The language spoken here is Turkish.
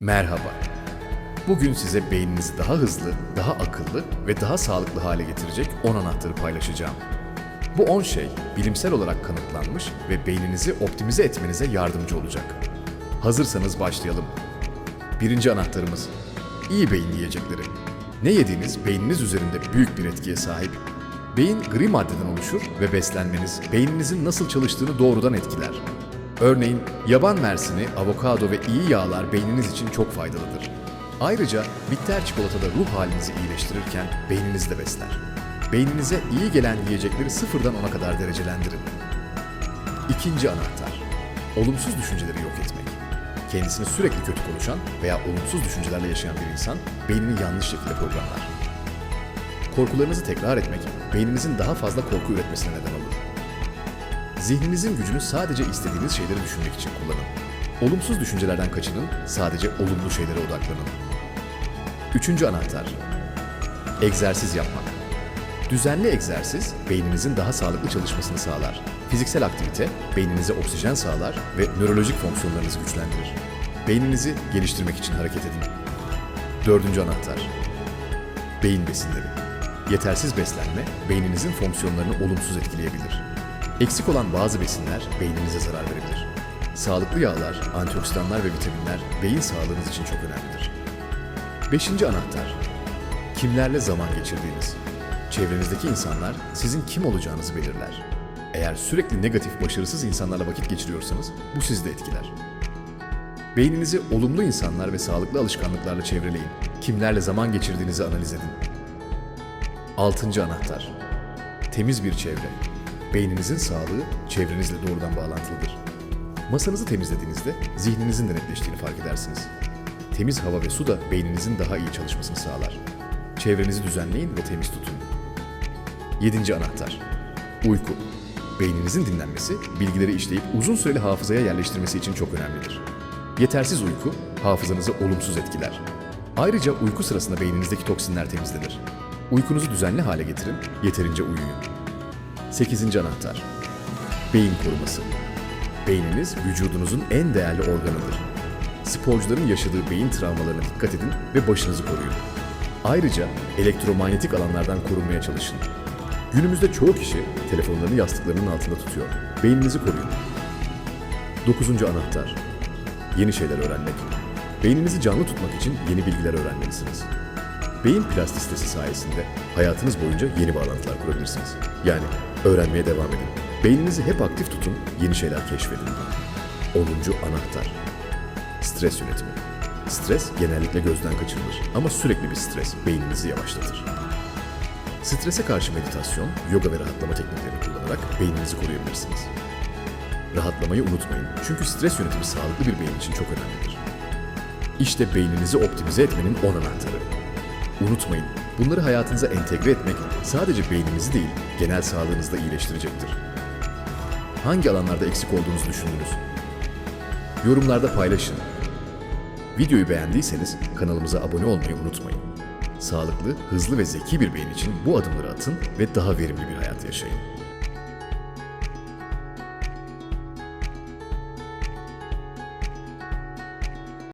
Merhaba. Bugün size beyninizi daha hızlı, daha akıllı ve daha sağlıklı hale getirecek 10 anahtarı paylaşacağım. Bu 10 şey bilimsel olarak kanıtlanmış ve beyninizi optimize etmenize yardımcı olacak. Hazırsanız başlayalım. Birinci anahtarımız iyi beyin yiyecekleri. Ne yediğiniz beyniniz üzerinde büyük bir etkiye sahip. Beyin gri maddeden oluşur ve beslenmeniz beyninizin nasıl çalıştığını doğrudan etkiler. Örneğin yaban mersini, avokado ve iyi yağlar beyniniz için çok faydalıdır. Ayrıca bitter çikolatada ruh halinizi iyileştirirken beyninizi de besler. Beyninize iyi gelen yiyecekleri sıfırdan ona kadar derecelendirin. İkinci anahtar. Olumsuz düşünceleri yok etmek. Kendisini sürekli kötü konuşan veya olumsuz düşüncelerle yaşayan bir insan beynini yanlış şekilde programlar. Korkularınızı tekrar etmek beyninizin daha fazla korku üretmesine neden olur. Zihninizin gücünü sadece istediğiniz şeyleri düşünmek için kullanın. Olumsuz düşüncelerden kaçının, sadece olumlu şeylere odaklanın. Üçüncü anahtar. Egzersiz yapmak. Düzenli egzersiz, beyninizin daha sağlıklı çalışmasını sağlar. Fiziksel aktivite, beyninize oksijen sağlar ve nörolojik fonksiyonlarınızı güçlendirir. Beyninizi geliştirmek için hareket edin. Dördüncü anahtar. Beyin besinleri. Yetersiz beslenme, beyninizin fonksiyonlarını olumsuz etkileyebilir. Eksik olan bazı besinler beyninize zarar verebilir. Sağlıklı yağlar, antioksidanlar ve vitaminler beyin sağlığınız için çok önemlidir. Beşinci anahtar. Kimlerle zaman geçirdiğiniz. Çevrenizdeki insanlar sizin kim olacağınızı belirler. Eğer sürekli negatif, başarısız insanlarla vakit geçiriyorsanız bu sizi de etkiler. Beyninizi olumlu insanlar ve sağlıklı alışkanlıklarla çevreleyin. Kimlerle zaman geçirdiğinizi analiz edin. Altıncı anahtar. Temiz bir çevre. Beyninizin sağlığı çevrenizle doğrudan bağlantılıdır. Masanızı temizlediğinizde zihninizin de netleştiğini fark edersiniz. Temiz hava ve su da beyninizin daha iyi çalışmasını sağlar. Çevrenizi düzenleyin ve temiz tutun. Yedinci anahtar. Uyku. Beyninizin dinlenmesi, bilgileri işleyip uzun süreli hafızaya yerleştirmesi için çok önemlidir. Yetersiz uyku, hafızanızı olumsuz etkiler. Ayrıca uyku sırasında beyninizdeki toksinler temizlenir. Uykunuzu düzenli hale getirin, yeterince uyuyun. 8. anahtar. Beyin koruması. Beyniniz vücudunuzun en değerli organıdır. Sporcuların yaşadığı beyin travmalarına dikkat edin ve başınızı koruyun. Ayrıca elektromanyetik alanlardan korunmaya çalışın. Günümüzde çoğu kişi telefonlarını yastıklarının altında tutuyor. Beyninizi koruyun. 9. anahtar. Yeni şeyler öğrenmek. Beyninizi canlı tutmak için yeni bilgiler öğrenmelisiniz. Beyin plastisitesi sayesinde hayatınız boyunca yeni bağlantılar kurabilirsiniz. Yani öğrenmeye devam edin. Beyninizi hep aktif tutun, yeni şeyler keşfedin. 10. anahtar. Stres yönetimi. Stres genellikle gözden kaçırılır ama sürekli bir stres beyninizi yavaşlatır. Strese karşı meditasyon, yoga ve rahatlama tekniklerini kullanarak beyninizi koruyabilirsiniz. Rahatlamayı unutmayın çünkü stres yönetimi sağlıklı bir beyin için çok önemlidir. İşte beyninizi optimize etmenin 10 anahtarı. Unutmayın, bunları hayatınıza entegre etmek sadece beyninizi değil, genel sağlığınızı da iyileştirecektir. Hangi alanlarda eksik olduğunuzu düşündünüz? Yorumlarda paylaşın. Videoyu beğendiyseniz kanalımıza abone olmayı unutmayın. Sağlıklı, hızlı ve zeki bir beyin için bu adımları atın ve daha verimli bir hayat yaşayın.